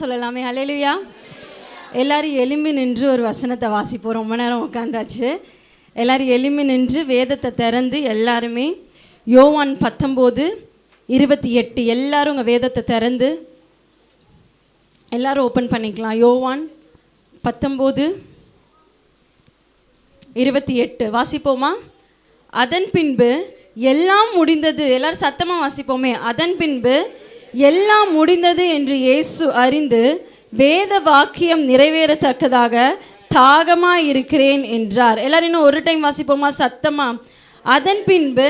சொல்லலாமே. ஹalleluya. எல்லாரும் எலும்பி நின்று ஒரு வசனத்தை வாசிப்போம். ரொம்ப நேரம் உட்காந்தாச்சு எல்லாரும் எலும்பி நின்று வேதத்தை திறந்து எல்லாருமே யோவான் பத்தொம்போது இருபத்தி எட்டு. எல்லாரும் உங்கள் வேதத்தை திறந்து எல்லாரும் ஓப்பன் பண்ணிக்கலாம். யோவான் பத்தொம்போது இருபத்தி எட்டு. வாசிப்போமா? அதன் பின்பு எல்லாம் முடிந்தது. எல்லாரும் சத்தமாக வாசிப்போமே. அதன் பின்பு எல்லாம் முடிந்தது என்று இயேசு அறிந்து வேத வாக்கியம் நிறைவேறத்தக்கதாக தாகமா இருக்கிறேன் என்றார். எல்லாரும் இன்னும் ஒரு டைம் வாசிப்போமா? சத்தமா? அதன் பின்பு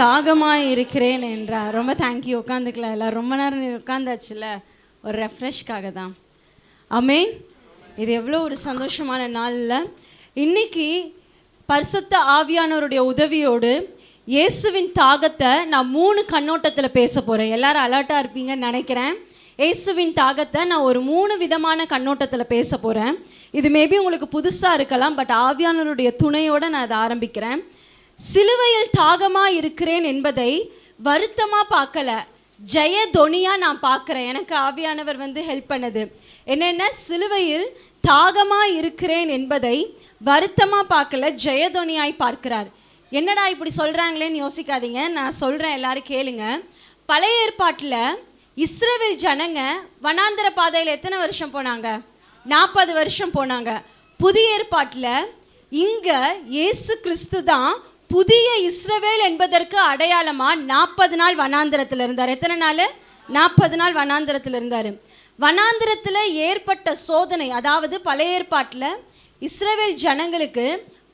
தாகமாக இருக்கிறேன் என்றார். ரொம்ப தேங்க்யூ உட்காந்துக்கலாம் எல்லாம் ரொம்ப நேரம் நீ உட்காந்தாச்சுல? ஒரு ரெஃப்ரெஷ்க்காக தான். அமே இது எவ்வளோ ஒரு சந்தோஷமான நாளில். இன்னைக்கு பரிசுத்த ஆவியானவருடைய உதவியோடு இயேசுவின் தாகத்தை நான் மூணு கண்ணோட்டத்தில் பேச போகிறேன் எல்லாரும் அலர்ட்டாக இருப்பீங்கன்னு நினைக்கிறேன். இயேசுவின் தாகத்தை நான் ஒரு மூணு விதமான கண்ணோட்டத்தில் பேச போகிறேன் இது மேபி உங்களுக்கு புதுசாக இருக்கலாம் பட் ஆவியானவருடைய துணையோடு நான் அதை ஆரம்பிக்கிறேன். சிலுவையில் தாகமாக இருக்கிறேன் என்பதை வருத்தமாக பார்க்கல. ஜெய தொனியாக நான் பார்க்குறேன். எனக்கு ஆவியானவர் வந்து ஹெல்ப் பண்ணது. என்னென்ன? சிலுவையில் தாகமாக இருக்கிறேன் என்பதை வருத்தமாக பார்க்கல ஜெயதொனியாய் பார்க்கிறார். என்னடா இப்படி சொல்கிறாங்களேன்னு யோசிக்காதீங்க. நான் சொல்கிறேன் எல்லாரும் கேளுங்க. பழைய ஏற்பாட்டில் இஸ்ரவேல் ஜனங்க வனாந்தர பாதையில் எத்தனை வருஷம் போனாங்க? நாற்பது வருஷம் போனாங்க. புதிய ஏற்பாட்டில் இங்கே இயேசு கிறிஸ்து தான் புதிய இஸ்ரவேல் என்பதற்கு அடையாளமாக நாற்பது நாள் வனாந்திரத்தில் இருந்தார். எத்தனை நாள்? நாற்பது நாள் வனாந்திரத்தில் இருந்தார். வனாந்திரத்தில் ஏற்பட்ட சோதனை அதாவது பழைய ஏற்பாட்டில் இஸ்ரேவேல் ஜனங்களுக்கு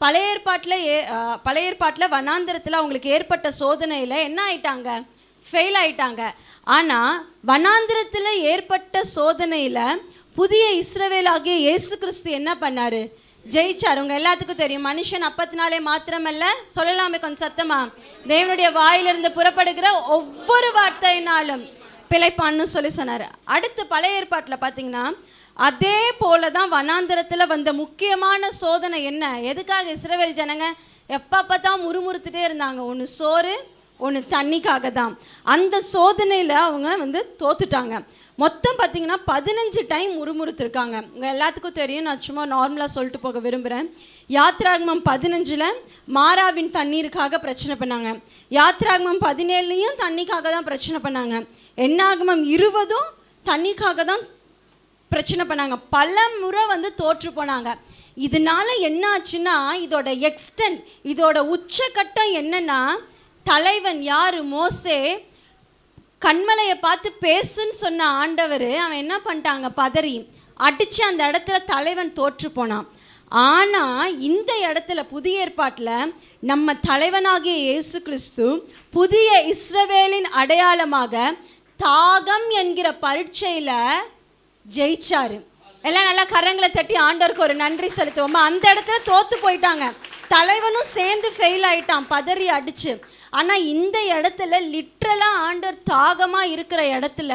பழைய ஏற்பாட்டில் ஏ பழைய ஏற்பாட்டில் வனாந்திரத்தில் அவங்களுக்கு ஏற்பட்ட சோதனையில் என்ன ஆயிட்டாங்க? ஃபெயில் ஆயிட்டாங்க. ஆனால் வனாந்திரத்தில் ஏற்பட்ட சோதனையில் புதிய இஸ்ரவேலாகிய இயேசு கிறிஸ்து என்ன பண்ணார்? ஜெயிச்சார். உங்கள் எல்லாத்துக்கும் தெரியும். மனுஷன் அப்பத்தினாலே மாத்திரமல்ல. சொல்லலாமே கொஞ்சம் சத்தமா? தேவனுடைய வாயிலிருந்து புறப்படுகிற ஒவ்வொரு வார்த்தையினாலும் பிழைப்பான்னு சொல்லி சொன்னார். அடுத்து பழைய ஏற்பாட்டில் பார்த்தீங்கன்னா அதே போல தான் வனாந்திரத்தில் வந்த முக்கியமான சோதனை என்ன? எதுக்காக இஸ்ரவேல் ஜனங்க எப்போ தான் முறுமுறுத்துட்டே இருந்தாங்க? ஒன்று சோறு ஒன்று தண்ணிக்காக தான் அந்த சோதனையில் அவங்க வந்து தோத்துட்டாங்க. மொத்தம் பார்த்தீங்கன்னா பதினஞ்சு டைம் முறுமுறுத்துருக்காங்க. உங்கள் எல்லாத்துக்கும் தெரியும். நான் சும்மா நார்மலாக சொல்லிட்டு போக விரும்புகிறேன் யாத்ராகமம் பதினஞ்சில் மாறாவின் தண்ணீருக்காக பிரச்சனை பண்ணாங்க. யாத்ராகமம் பதினேழுலையும் தண்ணிக்காக தான் பிரச்சனை பண்ணாங்க. என்னாகமம் இருபதும் தண்ணிக்காக தான் பிரச்சனை பண்ணாங்க. பல முறை வந்து தோற்று போனாங்க. இதனால என்ன ஆச்சுன்னா இதோட எக்ஸ்டென்ட் இதோட உச்சக்கட்டம் என்னன்னா தலைவன் யார்? மோசே. கண்மலையை பார்த்து பேசுன்னு சொன்ன ஆண்டவர் அவன் என்ன பண்ணிட்டாங்க? பதறி. அடித்து அந்த இடத்துல தலைவன் தோற்று போனான். ஆனால் இந்த இடத்துல புதிய ஏற்பாட்டில் நம்ம தலைவனாகிய இயேசு கிறிஸ்து புதிய இஸ்ரவேலின் அடையாளமாக தாகம் என்கிற பரீட்சையில் ஜெயிச்சாரு. எல்லாம் நல்லா கரங்களை தட்டி ஆண்டவருக்கு ஒரு நன்றி செலுத்துவோமா. அந்த இடத்துல தோத்து போயிட்டாங்க. தலைவனும் சேர்ந்து ஃபெயில் ஆயிட்டான் பதறி அடிச்சு. ஆனால் இந்த இடத்துல லிட்ரலாக ஆண்டர் தாகமாக இருக்கிற இடத்துல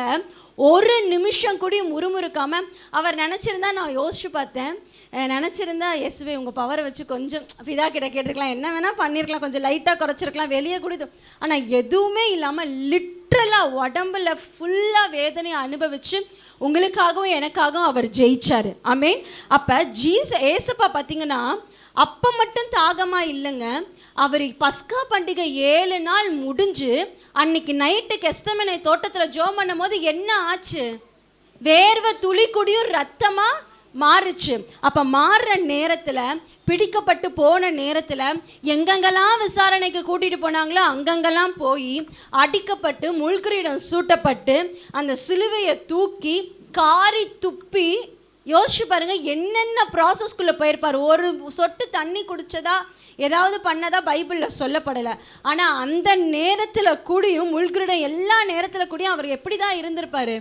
ஒரு நிமிஷம் கூட முறுமுறுக்காம அவர் நினச்சிருந்தா நான் யோசிச்சு பார்த்தேன். நினச்சிருந்தா நினைச்சிருந்தா எஸ்வே உங்கள் பவரை வச்சு கொஞ்சம் பிதா கிட்ட கேட்டிருக்கலாம். என்ன வேணால் பண்ணியிருக்கலாம் கொஞ்சம் லைட்டாக குறைச்சிருக்கலாம். வெளியே கூட இது ஆனால் எதுவுமே இல்லாமல் லிட்ரலாக உடம்புல ஃபுல்லாக வேதனையை அனுபவித்து உங்களுக்காகவும் எனக்காகவும் அவர் ஜெயிச்சார். ஐ மீன் அப்போ ஜீஸ் ஏசப்பா பார்த்தீங்கன்னா அப்போ மட்டும் தாகமாக இல்லைங்க. அவர் பஸ்கா பண்டிகை ஏழு நாள் முடிஞ்சு அன்னைக்கு நைட்டு கெஸ்தமனை தோட்டத்தில் ஜோம் பண்ணும் போது என்ன ஆச்சு? வேர்வை துளி குடியும் ரத்தமா மாறுச்சு. அப்ப மாறுற நேரத்துல பிடிக்கப்பட்டு போன நேரத்துல எங்கெங்கெல்லாம் விசாரணைக்கு கூட்டிட்டு போனாங்களோ அங்கங்கெல்லாம் போய் அடிக்கப்பட்டு முள்கிரீடம் சூட்டப்பட்டு அந்த சிலுவையை தூக்கி காரி துப்பி யோசிச்சு பாருங்க என்னென்ன ப்ராசஸ்க்குள்ளே போயிருப்பார்? ஒரு சொட்டு தண்ணி குடித்ததா ஏதாவது பண்ணதா பைபிளில் சொல்லப்படலை. ஆனால் அந்த நேரத்தில் கூடியும் உள்கிருடம் எல்லா நேரத்தில் கூடியும் அவர் எப்படி தான் இருந்திருப்பார்?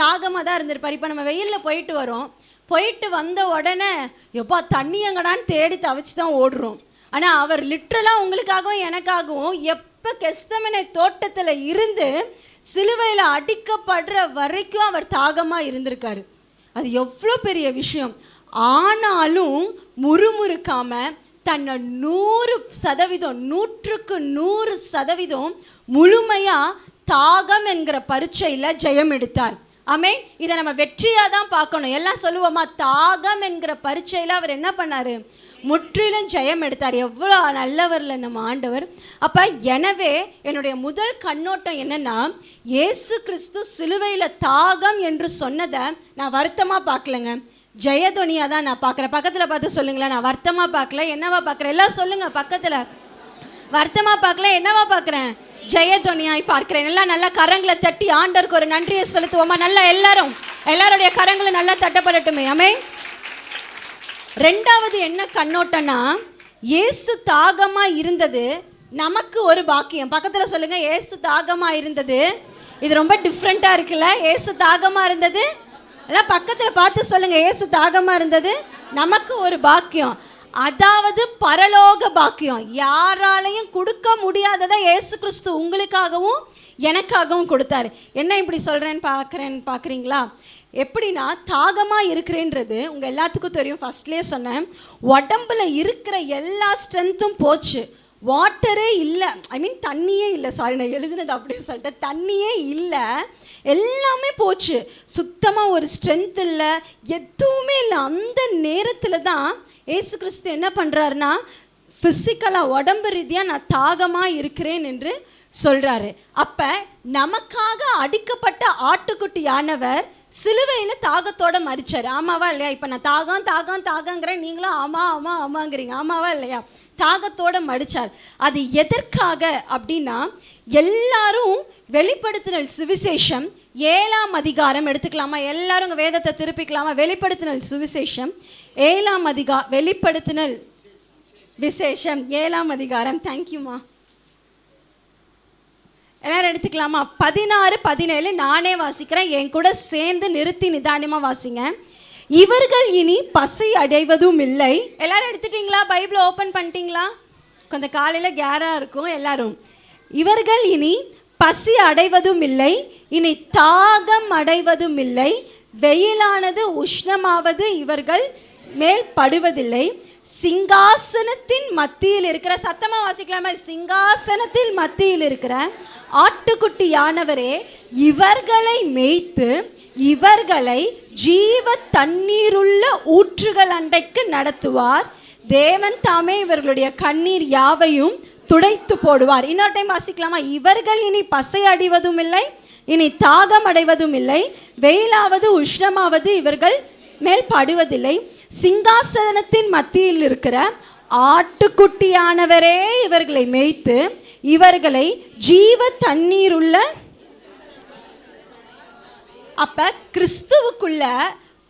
தாகமாக தான் இருந்திருப்பார். இப்போ நம்ம வெயிலில் போயிட்டு வரோம். போயிட்டு வந்த உடனே எப்பா தண்ணி எங்கடான்னு தேடி தவிச்சு தான் ஓடுறோம். ஆனால் அவர் லிட்ரலாக உங்களுக்காகவும் எனக்காகவும் எப்போ கெஸ்தமனை தோட்டத்தில் இருந்து சிலுவையில் அடிக்கப்படுற வரைக்கும் அவர் தாகமாக இருந்திருக்காரு. அது எவ்வளோ பெரிய விஷயம். ஆனாலும் முறுமுறுக்காம தன்னை நூறு சதவீதம் நூற்றுக்கு நூறு சதவீதம் முழுமையாக தாகம் என்கிற பரீட்சையில் ஜெயம் எடுத்தார் ஆமே இதை நம்ம வெற்றியாக தான் பார்க்கணும். எல்லாம் சொல்லுவோமா தாகம் என்கிற பரீட்சையில் அவர் என்ன பண்ணாரு? முற்றிலும் ஜெயம் எடுத்தார். எவ்வளோ நல்லவர்ல நம்ம ஆண்டவர். அப்போ எனவே என்னுடைய முதல் கண்ணோட்டம் என்னென்னா இயேசு கிறிஸ்து சிலுவையில் தாகம் என்று சொன்னதை நான் வருத்தமாக பார்க்கலங்க. ஜெயதுனியாக தான் நான் பார்க்குறேன். பக்கத்தில் பார்த்து சொல்லுங்களேன். நான் வருத்தமாக பார்க்கல. என்னவா பார்க்குறேன்? எல்லாம் சொல்லுங்கள் பக்கத்தில். வருத்தமாக பார்க்கல என்னவா பார்க்குறேன்? ஜெயதுனியாய் பார்க்கிறேன். எல்லாம் நல்லா கரங்களை தட்டி ஆண்டருக்கு ஒரு நன்றியை செலுத்துவோமா? நல்லா எல்லாரும் எல்லாருடைய கரங்களும் நல்லா தட்டப்படட்டுமே. அமே ரெண்டாவது என்ன கண்ணோட்டம்னா இயேசு தாகமாக இருந்தது நமக்கு ஒரு பாக்கியம். பக்கத்தில் சொல்லுங்க ஏசு தாகமாக இருந்தது. இது ரொம்ப டிஃப்ரெண்ட்டாக இருக்குல்ல? ஏசு தாகமாக இருந்தது? எல்லாம் பக்கத்தில் பார்த்து சொல்லுங்க ஏசு தாகமாக இருந்தது நமக்கு ஒரு பாக்கியம். அதாவது பரலோக பாக்கியம். யாராலையும் கொடுக்க முடியாததை இயேசு கிறிஸ்து உங்களுக்காகவும் எனக்காகவும் கொடுத்தாரு. என்ன இப்படி சொல்கிறேன்னு பார்க்குறேன்னு பார்க்குறீங்களா? எப்படின்னா தாகமாக இருக்கிறேன்றது உங்கள் எல்லாத்துக்கும் தெரியும். ஃபர்ஸ்ட்லேயே சொன்னேன். உடம்புல இருக்கிற எல்லா ஸ்ட்ரென்த்தும் போச்சு. வாட்டரே இல்லை. ஐ மீன் தண்ணியே இல்லை. சாரி நான் எழுதுனது அப்படியே சொல்லிட்டேன். தண்ணியே இல்லை. எல்லாமே போச்சு. சுத்தமாக ஒரு ஸ்ட்ரென்த் இல்லை. எதுவுமே இல்லை. அந்த நேரத்தில் தான் ஏசு கிறிஸ்து என்ன பண்ணுறாருன்னா ஃபிசிக்கலாக உடம்பு ரீதியாக நான் தாகமாக இருக்கிறேன் என்று சொல்கிறாரு அப்போ நமக்காக அடிக்கப்பட்ட ஆட்டுக்குட்டியானவர் சிலுவையில் தாகத்தோட மறிச்சார். ஆமாவா இல்லையா? இப்போ நான் தாகம் தாகம் தாகங்கிறேன் நீங்களும் ஆமா ஆமா ஆமாங்கிறீங்க. ஆமாவா இல்லையா? தாகத்தோட மடிச்சார் அது எதற்காக அப்படின்னா எல்லாரும் வெளிப்படுத்தினல் சுவிசேஷம் ஏழாம் அதிகாரம் எடுத்துக்கலாமா? எல்லாரும் உங்கள் வேதத்தை திருப்பிக்கலாமா? வெளிப்படுத்தினல் சுவிசேஷம் ஏழாம் அதிகா வெளிப்படுத்தினல் விசேஷம் ஏழாம் அதிகாரம். தேங்க்யூமா எல்லாரும் எடுத்துக்கலாமா? பதினாறு பதினேழு நானே வாசிக்கிறேன். என் கூட சேர்ந்து நிறுத்தி நிதானமாக வாசிங்க. இவர்கள் இனி பசி அடைவதும் இல்லை. எல்லாரும் எடுத்துட்டீங்களா? பைபிளை ஓப்பன் பண்ணிட்டீங்களா? கொஞ்சம் காலையில் கேராக இருக்கும் எல்லாரும். இவர்கள் இனி பசி அடைவதும் இல்லை. இனி தாகம் அடைவதும் இல்லை. வெயிலானது உஷ்ணமாவது இவர்கள் மேல் படுவதில்லை. சிங்காசனத்தின் மத்தியில் இருக்கிற சத்தமாக வாசிக்கலாமா? சிங்காசனத்தில் மத்தியில் இருக்கிற ஆட்டுக்குட்டியானவரே இவர்களை மேய்த்து இவர்களை ஜீவ தண்ணீருள்ள ஊற்றுகள் அண்டைக்கு நடத்துவார். தேவன் தாமே இவர்களுடைய கண்ணீர் யாவையும் துடைத்து போடுவார். இன்னொரு டைம் வாசிக்கலாமா? இவர்கள் இனி பசை அடிவதும் இல்லை இனி தாகம் அடைவதும் இல்லை வெயிலாவது உஷ்ணமாவது இவர்கள் மேல் படுவதில்லை. சிங்காசனத்தின் மத்தியில் இருக்கிற ஆட்டுக்குட்டியானவரே இவர்களை மேய்த்து இவர்களை ஜீவ தண்ணீர் உள்ள அப்ப கிறிஸ்துவுக்குள்ள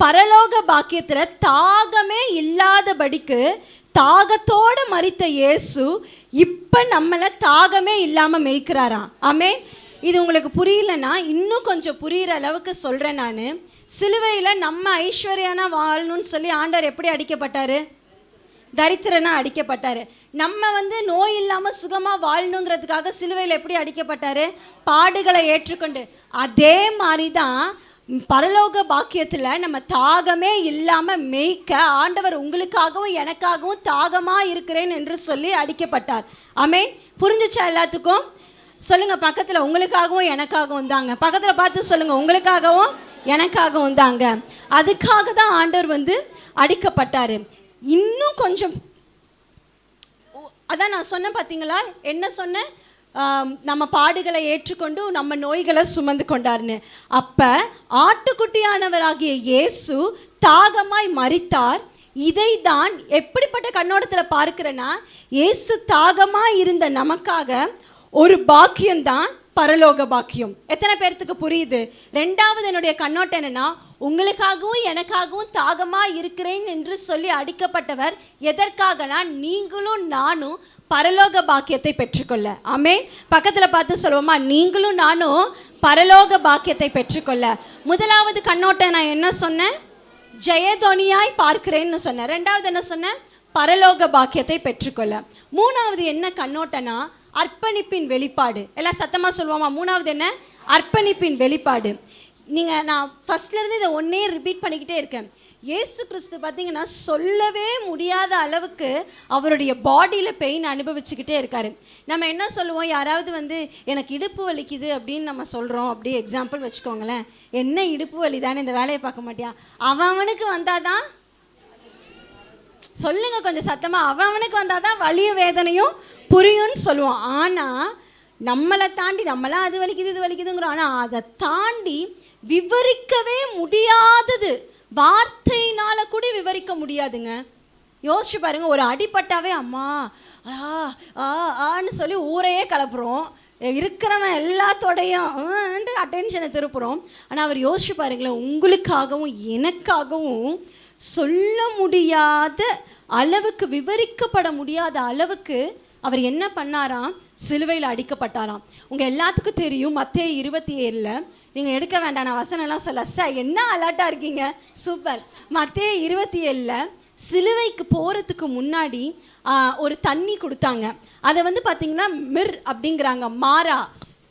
பரலோக பாக்கியத்தில் தாகமே இல்லாதபடிக்கு தாகத்தோட மறித்த இயேசு இப்ப நம்மளை தாகமே இல்லாம மேய்க்கிறாராம். ஆமே இது உங்களுக்கு புரியலன்னா இன்னும் கொஞ்சம் புரியிற அளவுக்கு சொல்றேன் நான். சிலுவையில் நம்ம ஐஸ்வர்யானா வாழணும்னு சொல்லி ஆண்டவர் எப்படி அடிக்கப்பட்டார்? தரித்திரனா அடிக்கப்பட்டார். நம்ம வந்து நோய் இல்லாமல் சுகமாக வாழணுங்கிறதுக்காக சிலுவையில் எப்படி அடிக்கப்பட்டார்? பாடுகளை ஏற்றுக்கொண்டு. அதே மாதிரி தான் பரலோக பாக்கியத்தில் நம்ம தாகமே இல்லாமல் மேய்க்க ஆண்டவர் உங்களுக்காகவும் எனக்காகவும் தாகமாக இருக்கிறேன் என்று சொல்லி அடிக்கப்பட்டார். ஆமே புரிஞ்சிச்சா எல்லாத்துக்கும்? சொல்லுங்கள் பக்கத்தில் உங்களுக்காகவும் எனக்காகவும் தாங்க பக்கத்தில் பார்த்து சொல்லுங்கள் உங்களுக்காகவும் எனக்காக வந்தாங்க. அதுக்காக தான் ஆண்டவர் வந்து அடிக்கப்பட்டார். இன்னும் கொஞ்சம் அதான் நான் சொன்னேன் பார்த்தீங்களா என்ன சொன்னேன்? நம்ம பாடுகளை ஏற்றுக்கொண்டு நம்ம நோய்களை சுமந்து கொண்டார்னு அப்போ ஆட்டுக்குட்டியானவராகிய இயேசு தாகமாய் மறித்தார் இதை தான் எப்படிப்பட்ட கண்ணோட்டத்தில் பார்க்கிறேன்னா இயேசு தாகமாக இருந்த நமக்காக ஒரு பாக்கியம்தான் பரலோக பாக்கியம் எத்தனை பேர்த்துக்கு புரியுது? ரெண்டாவது என்னுடைய கண்ணோட்டம் என்னன்னா உங்களுக்காகவும் எனக்காகவும் தாகமா இருக்கிறேன் என்று சொல்லி அடிக்கப்பட்டவர் எதற்காகனா நீங்களும் நானும் பரலோக பாக்கியத்தை பெற்றுக்கொள்ள. ஆமே பக்கத்துல பார்த்து சொல்லுவோமா நீங்களும் நானும் பரலோக பாக்கியத்தை பெற்றுக்கொள்ள. முதலாவது கண்ணோட்டம் நான் என்ன சொன்னேன்? ஜெயதொனியாய் பார்க்கிறேன்னு சொன்னேன். ரெண்டாவது என்ன சொன்னேன்? பரலோக பாக்கியத்தை பெற்றுக்கொள்ள. மூணாவது என்ன கண்ணோட்டனா அர்ப்பணிப்பின் வெளிப்பாடு. எல்லாம் சத்தமாக சொல்லுவோமா? மூணாவது என்ன? அர்ப்பணிப்பின் வெளிப்பாடு. நீங்கள் நான் ஃபஸ்ட்லேருந்து இதை ஒன்றே ரிப்பீட் பண்ணிக்கிட்டே இருக்கேன். இயேசு கிறிஸ்து பார்த்தீங்கன்னா சொல்லவே முடியாத அளவுக்கு அவருடைய பாடியில் பெயின் அனுபவிச்சுக்கிட்டே இருக்கார். நம்ம என்ன சொல்லுவோம்? யாராவது வந்து எனக்கு இடுப்பு வலிக்குது அப்படின்னு நம்ம சொல்கிறோம் அப்படி எக்ஸாம்பிள் வச்சுக்கோங்களேன். என்ன இடுப்பு வலி தானே இந்த வேலையை பார்க்க மாட்டியா? அவன் அவனுக்கு வந்தாதான் சொல்லுங்க கொஞ்சம் சத்தமாக அவன் அவனுக்கு வந்தாதான் வலிய வேதனையும் புரியும்னு சொல்லுவோம். ஆனால் நம்மளை தாண்டி நம்மளாம் அது வலிக்குது இது வலிக்குதுங்கிறோம் ஆனால் அதை தாண்டி விவரிக்கவே முடியாதது. வார்த்தையினால கூட விவரிக்க முடியாதுங்க. யோசிச்சு பாருங்க ஒரு அடிப்பட்டாவே அம்மா ஆ ஆ ஆன்னு சொல்லி ஊரையே கலப்புறோம் இருக்கிறவன் எல்லாத்தோடையும் அட்டென்ஷனை திருப்புறோம். ஆனால் அவர் யோசிச்சு பாருங்களேன் உங்களுக்காகவும் எனக்காகவும் சொல்ல முடியாத அளவுக்கு விவரிக்கப்பட முடியாத அளவுக்கு அவர் என்ன பண்ணாராம்? சிலுவையில் அடிக்கப்பட்டாராம். உங்கள் எல்லாத்துக்கும் தெரியும் மத்திய இருபத்தி ஏழில் நீங்கள் எடுக்க வேண்டாம் நான் வசனம்லாம் சொல்ல சார் என்ன அலர்ட்டாக இருக்கீங்க? சூப்பர். மத்திய இருபத்தி ஏழில் சிலுவைக்கு போகிறதுக்கு முன்னாடி ஒரு தண்ணி கொடுத்தாங்க. அதை வந்து பார்த்தீங்கன்னா மிர் அப்படிங்கிறாங்க மாறா.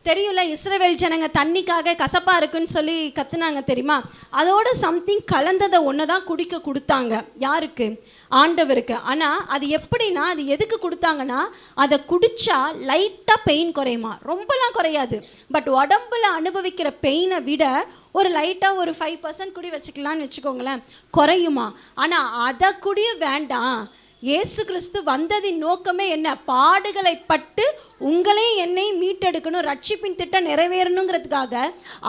தெரியும்ல இஸ்ரேவேல் ஜனங்க தண்ணிக்காக கசப்பாக இருக்குன்னு சொல்லி கத்துனாங்க தெரியுமா? அதோட சம்திங் கலந்ததை ஒன்று தான் குடிக்க கொடுத்தாங்க. யாருக்கு? ஆண்டவருக்கு. ஆனால் அது எப்படின்னா அது எதுக்கு கொடுத்தாங்கன்னா அதை குடித்தா லைட்டாக பெயின் குறையுமா? ரொம்பலாம் குறையாது. பட் உடம்புல அனுபவிக்கிற பெயினை விட ஒரு லைட்டாக ஒரு ஃபைவ் பர்சன்ட் குடி வச்சுக்கலான்னு வச்சுக்கோங்களேன் குறையுமா? ஆனால் அதை குடிய வேண்டாம். இயேசு கிறிஸ்து வந்ததின் நோக்கமே என்ன? பாடுகளை பட்டு உங்களையும் என்னையும் மீட்டெடுக்கணும் ரட்சிப்பின் திட்டம் நிறைவேறணுங்கிறதுக்காக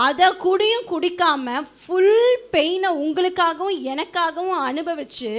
அதை குடியும் குடிக்காம ஃபுல் பெயினை உங்களுக்காகவும் எனக்காகவும் அனுபவிச்சு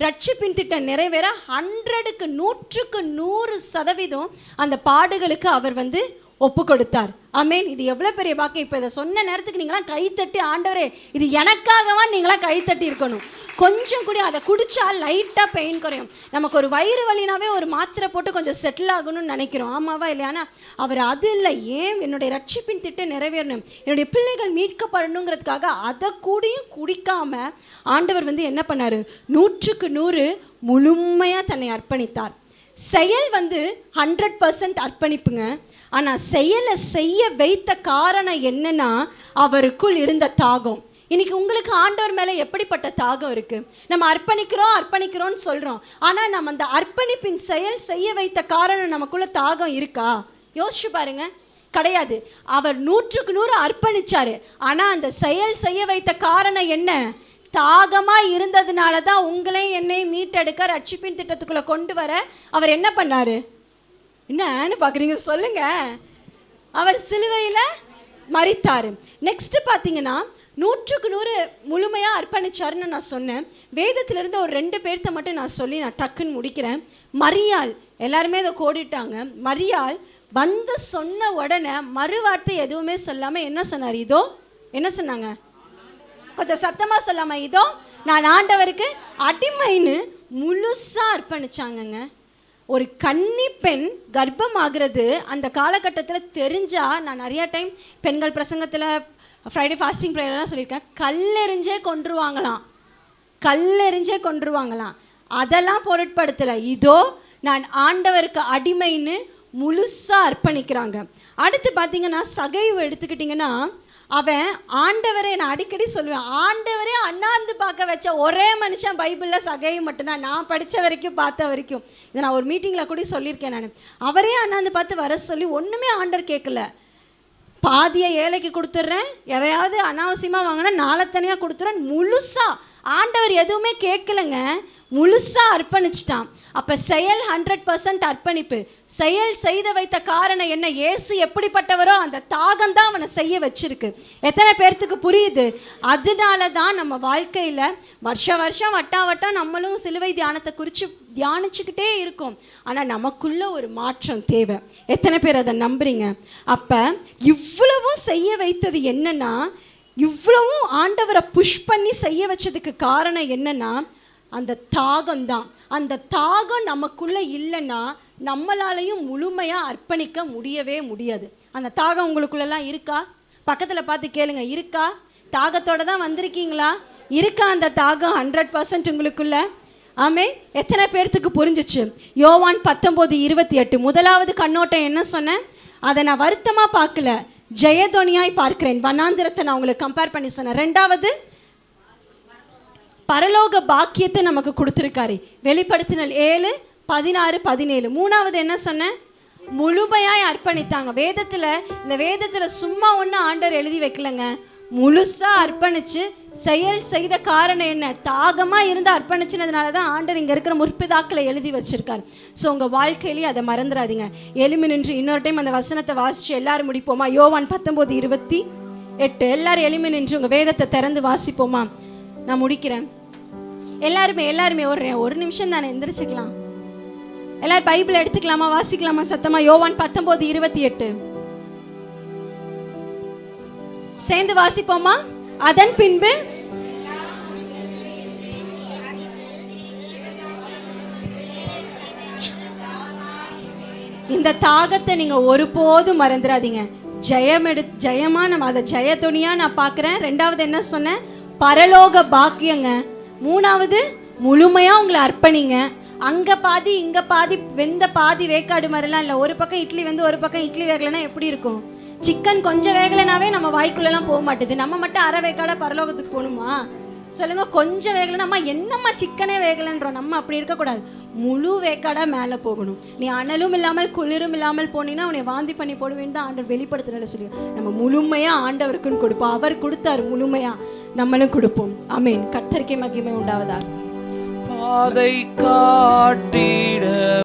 ரட்சிப்பின் திட்டம் நிறைவேற ஹண்ட்ரடுக்கு நூற்றுக்கு நூறு சதவீதம் அந்த பாடுகளுக்கு அவர் வந்து ஒப்பு கொடுத்தார் ஆமேன். இது எவ்வளோ பெரிய வாக்கு. இப்போ இதை சொன்ன நேரத்துக்கு நீங்களாம் கைத்தட்டி ஆண்டவரே இது எனக்காகவா நீங்களாம் கைத்தட்டி இருக்கணும். கொஞ்சம் கூட அதை குடிச்சா லைட்டாக பெயின் குறையும். நமக்கு ஒரு வயிறு வலினாவே ஒரு மாத்திரை போட்டு கொஞ்சம் செட்டில் ஆகணும்னு நினைக்கிறோம். ஆமாவா இல்லையானா அவர் அது இல்லை. ஏன் என்னுடைய ரட்சிப்பின் திட்டம் நிறைவேறணும்? என்னுடைய பிள்ளைகள் மீட்கப்படணுங்கிறதுக்காக அதை கூடியும் குடிக்காம ஆண்டவர் வந்து என்ன பண்ணார்? நூற்றுக்கு நூறு முழுமையாக தன்னை அர்ப்பணித்தார். செயல் வந்து ஹண்ட்ரட் பர்சன்ட் அர்ப்பணிப்புங்க. ஆனால் செயலை செய்ய வைத்த காரணம் என்னன்னா அவருக்குள் இருந்த தாகம். இன்னைக்கு உங்களுக்கு ஆண்டவர் மேலே எப்படிப்பட்ட தாகம் இருக்குது நம்ம அர்ப்பணிக்கிறோம் அர்ப்பணிக்கிறோம்னு சொல்கிறோம் ஆனால் நம்ம அந்த அர்ப்பணிப்பின் செயல் செய்ய வைத்த காரணம் நமக்குள்ள தாகம் இருக்கா? யோசிச்சு பாருங்க. கிடையாது. அவர் நூற்றுக்கு நூறு அர்ப்பணிச்சாரு. ஆனால் அந்த செயல் செய்ய வைத்த காரணம் என்ன? தாகமாக இருந்ததுனால தான் உங்களையும் என்னையும் மீட்டெடுக்க ரட்சிப்பின் திட்டத்துக்குள்ளே கொண்டு வர அவர் என்ன பண்ணாரு? என்னன்னு பார்க்குறீங்க சொல்லுங்க. அவர் சிலுவையில் மறித்தார் நெக்ஸ்ட்டு பார்த்தீங்கன்னா நூற்றுக்கு நூறு முழுமையாக அர்ப்பணிச்சாருன்னு நான் சொன்னேன். வேதத்திலிருந்து ஒரு ரெண்டு பேர்த்த மட்டும் நான் சொல்லி நான் டக்குன்னு முடிக்கிறேன். மரியாள் எல்லாருமே இதை கோடிட்டாங்க. மரியாள் வந்து சொன்ன உடனே மறுவார்த்தை எதுவுமே சொல்லாமல் என்ன சொன்னார்? இதோ என்ன சொன்னாங்க? கொஞ்சம் சத்தமாக சொல்லாமல் இதோ நான் ஆண்டவருக்கு அடிமைன்னு முழுசாக அர்ப்பணிச்சாங்கங்க. ஒரு கன்னி பெண் கர்ப்பமாகிறது அந்த காலகட்டத்தில் தெரிஞ்சால் நான் நிறையா டைம் பெண்கள் பிரசங்கத்தில் ஃப்ரைடே ஃபாஸ்டிங் ப்ரேயர்லாம் சொல்லியிருக்கேன். கல்லெறிஞ்சே கொன்றுவாங்களாம். கல்லெறிஞ்சே கொன்றுவாங்களாம். அதெல்லாம் பொருட்படுத்தலை. இதோ நான் ஆண்டவருக்கு அடிமைன்னு முழுசாக அர்ப்பணிக்கிறாங்க. அடுத்து பார்த்தீங்கன்னா சகைவு எடுத்துக்கிட்டிங்கன்னா அவன் ஆண்டவரை நான் அடிக்கடி சொல்லுவேன் ஆண்டவரே அண்ணாந்து பார்க்க வச்ச ஒரே மனுஷன் பைபிளில் சகையும் மட்டும்தான். நான் படித்த வரைக்கும் பார்த்த வரைக்கும். இதை நான் ஒரு மீட்டிங்கில் கூட சொல்லியிருக்கேன் நான். அவரே அண்ணாந்து பார்த்து வர சொல்லி ஒன்றுமே ஆண்டர் கேட்கல. பாதியை ஏழைக்கு கொடுத்துட்றேன் எதையாவது அனாவசியமாக வாங்கினா நாளத்தனையாக கொடுத்துட்றேன் முழுசாக ஆண்டவர் எதுவுமே கேட்கலங்க. முழுசாக அர்ப்பணிச்சிட்டான். அப்போ செயல் ஹண்ட்ரட் பர்சன்ட் அர்ப்பணிப்பு. செயல் செய்த வைத்த காரணம் என்ன? ஏசு எப்படிப்பட்டவரோ அந்த தாகம் தான் அவனை செய்ய வச்சிருக்கு. எத்தனை பேர்த்துக்கு புரியுது? அதனால தான் நம்ம வாழ்க்கையில் வருஷ வருஷம் வட்டா வட்டம் நம்மளும் சிலுவை தியானத்தை குறித்து தியானிச்சுக்கிட்டே இருக்கோம். ஆனால் நமக்குள்ள ஒரு மாற்றம் தேவை. எத்தனை பேர் அதை நம்புறீங்க? அப்போ இவ்வளவும் செய்ய வைத்தது என்னன்னா இவ்வளவும் ஆண்டவரை புஷ் பண்ணி செய்ய வச்சதுக்கு காரணம் என்னன்னா அந்த தாகம் தான் அந்த தாகம் நமக்குள்ள இல்லைன்னா நம்மளாலையும் முழுமையாக அர்ப்பணிக்க முடியவே முடியாது. அந்த தாகம் உங்களுக்குள்ளெல்லாம் இருக்கா? பக்கத்தில் பார்த்து கேளுங்க இருக்கா? தாகத்தோட தான் வந்திருக்கீங்களா? இருக்கா அந்த தாகம் ஹண்ட்ரட் பர்சன்ட் உங்களுக்குள்ள? ஆமே எத்தனை பேர்த்துக்கு புரிஞ்சிச்சு? யோவான் பத்தொம்போது இருபத்தி எட்டு. முதலாவது கண்ணோட்டம் என்ன சொன்னேன்? அதை நான் வருத்தமாக பார்க்கல. ஜெயதொனியாய் பார்க்கிறேன். வனாந்திரத்தை நான் உங்களுக்கு கம்பேர் பண்ணி சொன்னேன். ரெண்டாவது பரலோக பாக்கியத்தை நமக்கு கொடுத்துருக்காரு. வெளிப்படுத்தினல் ஏழு பதினாறு பதினேழு. மூணாவது என்ன சொன்னேன்? முழுமையாய் அர்ப்பணித்தாங்க. வேதத்தில் இந்த வேதத்தில் சும்மா ஒன்று ஆண்டவர் எழுதி வைக்கலங்க. முழுசா அர்ப்பணிச்சு செயல் செய்த காரணம் என்ன? தாகமா இருந்து அர்ப்பணிச்சினதுனால தான் ஆண்டர் இங்க இருக்கிற முற்பிதாக்களை எழுதி வச்சிருக்காரு. ஸோ உங்க வாழ்க்கையிலேயே அதை மறந்துடாதீங்க. எலும்பி நின்று இன்னொரு டைம் அந்த வசனத்தை வாசிச்சு எல்லாரும் முடிப்போமா? யோவான் பத்தொன்பது இருபத்தி எட்டு. எல்லாரும் எளிமை நின்று உங்க வேதத்தை திறந்து வாசிப்போமா? நான் முடிக்கிறேன். எல்லாருமே எல்லாருமே ஒரு ஒரு நிமிஷம் தானே எந்திரிச்சுக்கலாம். எல்லாரும் பைபிள் எடுத்துக்கலாமா? வாசிக்கலாமா? சத்தமா? யோவான் பத்தொன்பது இருபத்தி எட்டு. சேர்ந்து வாசிப்போமா? அதன் பின்பு இந்த தாகத்தை நீங்க ஒருபோதும் மறந்துடாதீங்க ஜெயம் எடு ஜெயமா நம்ம அதை ஜெயத்துணியா நான் பார்க்குறேன். ரெண்டாவது என்ன சொன்னேன்? பரலோக பாக்கியங்க. மூணாவது முழுமையா உங்களை அர்ப்பணிங்க. அங்க பாதி இங்க பாதி வெந்த பாதி வேக்காடு மாதிரிலாம் இல்லை. ஒரு பக்கம் இட்லி வந்து ஒரு பக்கம் இட்லி வேகலைன்னா எப்படி இருக்கும்? சிக்கன் கொஞ்சம் வேகலைனாவே நம்ம வாய்க்குள்ளெல்லாம் போக மாட்டுது. நம்ம மட்டும் அரை வேக்காட பரலோகத்துக்கு போகணுமா? சொல்லுங்க கொஞ்சம் வேகலைன்னா அம்மா என்னம்மா சிக்கனே வேகலைன்றோம். நம்ம அப்படி இருக்கக்கூடாது. முழு வேக்காடா மேலே போகணும். நீ அனலும் இல்லாமல் குளிரும் இல்லாமல் போனீங்கன்னா அவனை வாந்தி பண்ணி போடுவேன்னு தான் ஆண்டவர் வெளிப்படுத்தினால சொல்லி நம்ம முழுமையாக ஆண்டவருக்குன்னு கொடுப்போம். அவர் கொடுத்தாரு முழுமையாக நம்மளும் கொடுப்போம். அமீன் கத்தரிக்கை மகிமை உண்டாவதா பாதை காட்டிட